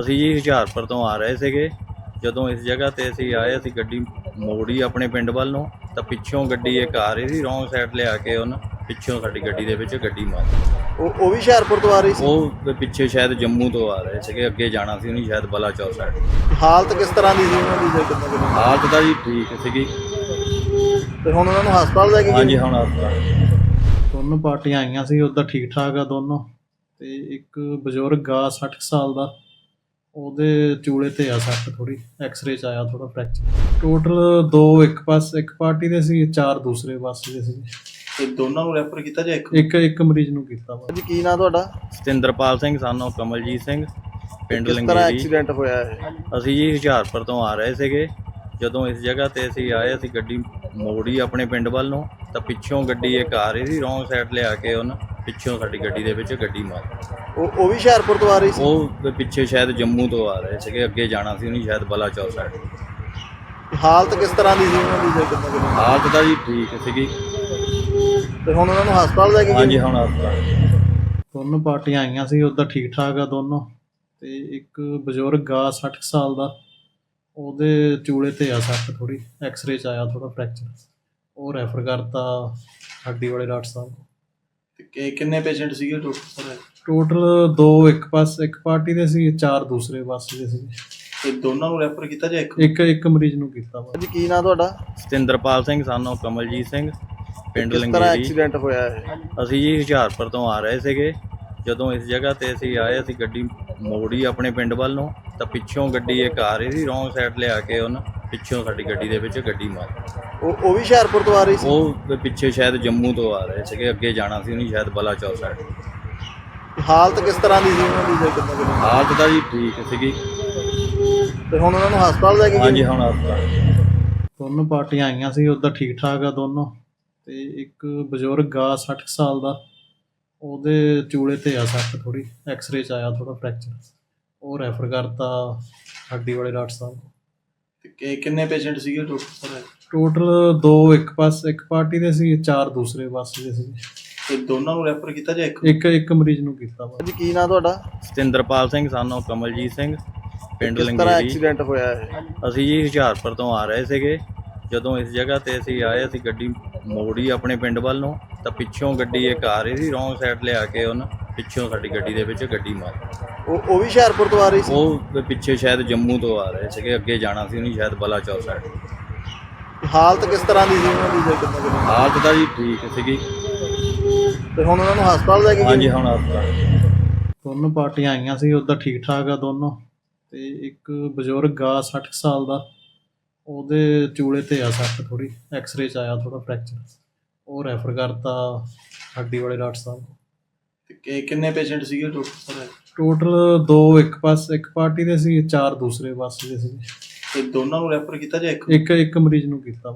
ਅਸੀਂ ਜੀ ਹੁਸ਼ਿਆਰਪੁਰ ਤੋਂ ਆ ਰਹੇ ਸੀਗੇ। ਜਦੋਂ ਇਸ ਜਗ੍ਹਾ ਤੇ ਅਸੀਂ ਆਏ ਅਸੀਂ ਗੱਡੀ ਮੋੜੀ ਆਪਣੇ ਪਿੰਡ ਵੱਲ ਨੂੰ ਤਾਂ ਪਿੱਛੋਂ ਗੱਡੀ ਇੱਕ ਆ ਰਹੀ ਸੀ ਰੋਂਗ ਸਾਈਡ ਲਿਆ ਕੇ ਉਹਨਾਂ ਪਿੱਛੋਂ ਸਾਡੀ ਗੱਡੀ ਦੇ ਵਿੱਚ ਗੱਡੀ ਮਾਰ। ਉਹ ਉਹ ਵੀ ਹੁਸ਼ਿਆਰਪੁਰ ਤੋਂ ਆ ਰਹੀ ਸੀ? ਉਹ ਪਿੱਛੇ ਸ਼ਾਇਦ ਜੰਮੂ ਤੋਂ ਆ ਰਹੇ ਸੀਗੇ ਅੱਗੇ ਜਾਣਾ ਸੀ ਉਹਨੇ ਸ਼ਾਇਦ ਬਲਾਚੌਰ ਸਾਈਡ ਹਾਲਤ ਕਿਸ ਤਰ੍ਹਾਂ ਦੀ ਸੀ ਉਹਨਾਂ ਦੀ ਜੇ ਕਿੰਨਾ ਕਿੰਨਾ ਹਾਲਤ ਤਾਂ ਜੀ ਠੀਕ ਸੀਗੀ। ਤੇ ਹੁਣ ਉਹਨਾਂ ਨੂੰ ਹਸਪਤਾਲ ਲੈ ਕੇ ਗਏ? ਹਾਂਜੀ ਹੁਣ ਹਸਪਤਾਲ। ਦੋਨੋਂ ਪਾਰਟੀਆਂ ਆਈਆਂ ਸੀ ਉਦਾਂ ਠੀਕ ਠਾਕ ਆ ਦੋਨੋਂ। ਤੇ ਇੱਕ ਬਜ਼ੁਰਗ ਆ 60 ਕੁ ਸਾਲ ਦਾ। ਉਹਦੇ ਚੂਲੇ ਤੇ ਆ ਸੱਟ ਥੋੜੀ ਐਕਸ-ਰੇ ਚ ਆਇਆ ਥੋੜਾ ਫ੍ਰੈਕਚਰ ਟੋਟਲ ਦੋ ਇੱਕ ਪਾਸ ਇੱਕ ਪਾਰਟੀ ਦੇ ਸੀ ਚਾਰ ਦੂਸਰੇ ਪਾਸੇ ਦੇ ਸੀ। ਤੇ ਦੋਨਾਂ ਨੂੰ ਰੈਫਰ ਕੀਤਾ ਜਾਂ ਇੱਕ? ਇੱਕ ਇੱਕ ਮਰੀਜ਼ ਨੂੰ ਕੀਤਾ ਵਾ। ਜੀ ਕੀ ਨਾਂ ਤੁਹਾਡਾ? ਸਤਿੰਦਰਪਾਲ ਸਿੰਘ ਸਾਨੋ ਕਮਲਜੀਤ ਸਿੰਘ ਪਿੰਡ ਕਿਸ ਤਰ੍ਹਾਂ ਲੰਗੇਰੀ। ਐਕਸੀਡੈਂਟ ਹੋਇਆ ਹੈ ਅਸੀਂ ਜੀ ਹੁਸ਼ਿਆਰਪੁਰ ਤੋਂ ਆ ਰਹੇ ਸੀਗੇ। ਜਦੋਂ ਇਸ ਜਗ੍ਹਾ ਤੇ ਅਸੀਂ ਆਏ ਅਸੀਂ ਗੱਡੀ ਮੋੜੀ ਆਪਣੇ ਪਿੰਡ ਵੱਲ ਨੂੰ ਤਾਂ ਪਿੱਛੋਂ ਗੱਡੀ ਇੱਕ ਆ ਰਹੀ ਸੀ ਰੋਂਗ ਸਾਈਡ ਲਿਆ ਕੇ ਉਹਨਾਂ। ਪਿੱਛੋਂ ਸਾਡੀ ਗੱਡੀ ਦੇ ਵਿੱਚ ਗੱਡੀ ਮਾਰ ਉਹ ਉਹ ਵੀ ਹੁਸ਼ਿਆਰਪੁਰ ਤੋਂ ਆ ਰਹੀ ਸੀ? ਉਹ ਪਿੱਛੇ ਸ਼ਾਇਦ ਜੰਮੂ ਤੋਂ ਆ ਰਹੇ ਸੀਗੇ ਅੱਗੇ ਜਾਣਾ ਸੀ ਉਹਨੇ ਸ਼ਾਇਦ ਬਲਾਚੌਰ ਸਾਈਡ ਹਾਲਤ ਕਿਸ ਤਰ੍ਹਾਂ ਦੀ ਸੀ ਉਹਨਾਂ ਦੀ? ਜੇ ਕਿੰਨਾ ਕਿੰਨਾ ਹਾਲਤ ਤਾਂ ਜੀ ਠੀਕ ਸੀਗੀ। ਤੇ ਹੁਣ ਉਹਨਾਂ ਨੂੰ ਹਸਪਤਾਲ ਲੈ ਕੇ ਗਏ? ਹਾਂਜੀ ਹੁਣ ਹਸਪਤਾਲ। ਦੋਨੋਂ ਪਾਰਟੀਆਂ ਆਈਆਂ ਸੀ ਉਦਾਂ ਠੀਕ ਠਾਕ ਆ ਦੋਨੋਂ। ਤੇ ਇੱਕ ਬਜ਼ੁਰਗ ਆ 60 ਕੁ ਸਾਲ ਦਾ ਉਹਦੇ ਚੂਲੇ ਤੇ ਆ ਸੱਟ ਥੋੜੀ ਐਕਸ-ਰੇ ਚ ਆਇਆ ਥੋੜਾ ਫ੍ਰੈਕਚਰ ਉਹ ਰੈਫਰ ਕਰਤਾ ਹੱਡੀ ਵਾਲੇ ਡਾਕਟਰ ਸਾਹਿਬ ਕੋਲ। ਤੇ ਕਿੰਨੇ ਪੇਸ਼ੈਂਟ ਸੀਗੇ ਟੋਟਲ ਸਰ? ਟੋਟਲ ਦੋ ਇੱਕ ਪਾਸ ਇੱਕ ਪਾਰਟੀ ਦੇ ਸੀ ਚਾਰ ਦੂਸਰੇ ਪਾਸੇ ਦੇ ਸੀ ਤੇ ਦੋਨਾਂ ਨੂੰ ਰੈਫਰ ਕੀਤਾ ਜਾਂ ਇੱਕ ਇੱਕ ਇੱਕ ਮਰੀਜ਼ ਨੂੰ ਕੀਤਾ ਵਾ ਜੀ ਕੀ ਨਾਂ ਤੁਹਾਡਾ? ਸਤਿੰਦਰਪਾਲ ਸਿੰਘ ਸਾਨੋ ਕਮਲਜੀਤ ਸਿੰਘ ਪਿੰਡ ਕਿਸ ਤਰ੍ਹਾਂ ਲੰਗੇਰੀ। ਐਕਸੀਡੈਂਟ ਹੋਇਆ ਹੈ ਅਸੀਂ ਜੀ ਹੁਸ਼ਿਆਰਪੁਰ ਤੋਂ ਆ ਰਹੇ ਸੀਗੇ। ਜਦੋਂ ਇਸ ਜਗ੍ਹਾ ਤੇ ਅਸੀਂ ਆਏ ਅਸੀਂ ਗੱਡੀ ਮੋੜੀ ਆਪਣੇ ਪਿੰਡ ਵੱਲ ਨੂੰ ਤਾਂ ਪਿੱਛੋਂ ਗੱਡੀ ਇੱਕ ਆ ਰਹੀ ਸੀ ਰੋਂਗ ਸਾਈਡ ਲਿਆ ਕੇ ਉਹਨਾਂ ਪਿੱਛੋਂ ਸਾਡੀ ਗੱਡੀ ਦੇ ਵਿੱਚ ਗੱਡੀ ਮਾਰ। ਉਹ ਉਹ ਵੀ ਹੁਸ਼ਿਆਰਪੁਰ ਤੋਂ ਆ ਰਹੀ ਸੀ? ਉਹ ਪਿੱਛੇ ਸ਼ਾਇਦ ਜੰਮੂ ਤੋਂ ਆ ਰਹੇ ਸੀਗੇ ਅੱਗੇ ਜਾਣਾ ਸੀ ਉਹਨੇ ਸ਼ਾਇਦ ਬਲਾਚੌਰ ਸਾਈਡ। ਹਾਲਤ ਕਿਸ ਤਰ੍ਹਾਂ ਦੀ ਸੀ ਉਹਨਾਂ ਦੀ ਜੇ ਕਿੰਨਾ ਹਾਲਤ ਤਾਂ ਜੀ ਠੀਕ ਸੀਗੀ। ਤੇ ਹੁਣ ਉਹਨਾਂ ਨੂੰ ਹਸਪਤਾਲ ਲੈ ਕੇ ਗਏ? ਹਾਂਜੀ ਹੁਣ ਹਸਪਤਾਲ। ਦੋਨੋਂ ਪਾਰਟੀਆਂ ਆਈਆਂ ਸੀ ਉਦਾਂ ਠੀਕ ਠਾਕ ਆ ਦੋਨੋਂ। ਤੇ ਇੱਕ ਬਜ਼ੁਰਗ ਆ 60 ਕੁ ਸਾਲ ਦਾ। ਉਹਦੇ ਚੂਲੇ ਤੇ ਆ ਸੱਟ ਥੋੜੀ ਐਕਸ-ਰੇ ਚ ਆਇਆ ਥੋੜਾ ਫ੍ਰੈਕਚਰ ਉਹ ਰੈਫਰ ਕਰਤਾ ਹੱਡੀ ਵਾਲੇ ਡਾਕਟਰ ਸਾਹਿਬ ਕੋਲ। ਤੇ ਕਿੰਨੇ ਪੇਸ਼ੈਂਟ ਸੀਗੇ ਟੋਟਲ ਸਰ ਟੋਟਲ ਦੋ ਇੱਕ ਪਾਸ ਇੱਕ ਪਾਰਟੀ ਦੇ ਸੀ ਚਾਰ ਦੂਸਰੇ ਪਾਸੇ ਦੇ ਸੀ ਤੇ ਦੋਨਾਂ ਨੂੰ ਰੈਫਰ ਕੀਤਾ ਜਾਂ ਇੱਕ ਇੱਕ ਇੱਕ ਮਰੀਜ਼ ਨੂੰ ਕੀਤਾ ਵਾ। ਜੀ ਕੀ ਨਾਂ ਤੁਹਾਡਾ? ਸਤਿੰਦਰਪਾਲ ਸਿੰਘ ਸਾਨੋ ਕਮਲਜੀਤ ਸਿੰਘ ਪਿੰਡ ਕਿਸ ਤਰ੍ਹਾਂ ਲੰਗੇਰੀ। ਐਕਸੀਡੈਂਟ ਹੋਇਆ ਹੈ ਅਸੀਂ ਜੀ ਹੁਸ਼ਿਆਰਪੁਰ ਤੋਂ ਆ ਰਹੇ ਸੀਗੇ। ਜਦੋਂ ਇਸ ਜਗ੍ਹਾ ਤੇ ਅਸੀਂ ਆਏ ਅਸੀਂ ਗੱਡੀ ਮੋੜੀ ਆਪਣੇ ਪਿੰਡ ਵੱਲ ਨੂੰ ਤਾਂ ਪਿੱਛੋਂ ਗੱਡੀ ਇੱਕ ਆ ਰਹੀ ਸੀ ਰੋਂਗ ਸਾਈਡ ਲਿਆ ਕੇ ਉਹਨਾਂ ਪਿੱਛੋਂ ਸਾਡੀ ਗੱਡੀ ਦੇ ਵਿੱਚ ਗੱਡੀ ਮਾਰ। ਉਹ ਉਹ ਵੀ ਹੁਸ਼ਿਆਰਪੁਰ ਤੋਂ ਆ ਰਹੀ ਸੀ? ਉਹ ਪਿੱਛੇ ਸ਼ਾਇਦ ਜੰਮੂ ਤੋਂ ਆ ਰਹੇ ਸੀਗੇ ਅੱਗੇ ਜਾਣਾ ਸੀ ਉਹਨੇ ਸ਼ਾਇਦ ਬਲਾਚੌਰ ਸਾਈਡ ਹਾਲਤ ਕਿਸ ਤਰ੍ਹਾਂ ਦੀ ਸੀ ਉਹਨਾਂ ਦੀ ਜੇ ਕਿੰਨਾ ਕਿੰਨਾ ਹਾਲਤ ਤਾਂ ਜੀ ਠੀਕ ਸੀਗੀ। ਤੇ ਹੁਣ ਉਹਨਾਂ ਨੂੰ ਹਸਪਤਾਲ ਲੈ ਕੇ ਗਏ? ਹਾਂਜੀ ਹੁਣ ਹਸਪਤਾਲ। ਦੋਨੋਂ ਪਾਰਟੀਆਂ ਆਈਆਂ ਸੀ ਉਦਾਂ ਠੀਕ ਠਾਕ ਆ ਦੋਨੋਂ। ਤੇ ਇੱਕ ਬਜ਼ੁਰਗ ਆ 60 ਕੁ ਸਾਲ ਦਾ ਉਹਦੇ ਚੂਲੇ ਤੇ ਆ ਸੱਟ ਥੋੜੀ ਐਕਸ-ਰੇ ਚ ਆਇਆ ਥੋੜਾ ਫ੍ਰੈਕਚਰ ਉਹ ਰੈਫਰ ਕਰਤਾ ਹੱਡੀ ਵਾਲੇ ਡਾਕਟਰ ਸਾਹਿਬ ਕੋਲ। ਤੇ ਕਿੰਨੇ ਪੇਸ਼ੈਂਟ ਸੀਗੇ ਟੋਟਲ ਟੋਟਲ ਦੋ ਇੱਕ ਪਾਸ ਇੱਕ ਪਾਰਟੀ ਦੇ ਸੀ ਚਾਰ ਦੂਸਰੇ ਪਾਸੇ ਦੇ ਸੀ ਤੇ ਦੋਨਾਂ ਨੂੰ ਰੈਫਰ ਕੀਤਾ ਜਾਂ ਇੱਕ? ਇੱਕ ਇੱਕ ਮਰੀਜ਼ ਨੂੰ ਕੀਤਾ ਵਾ।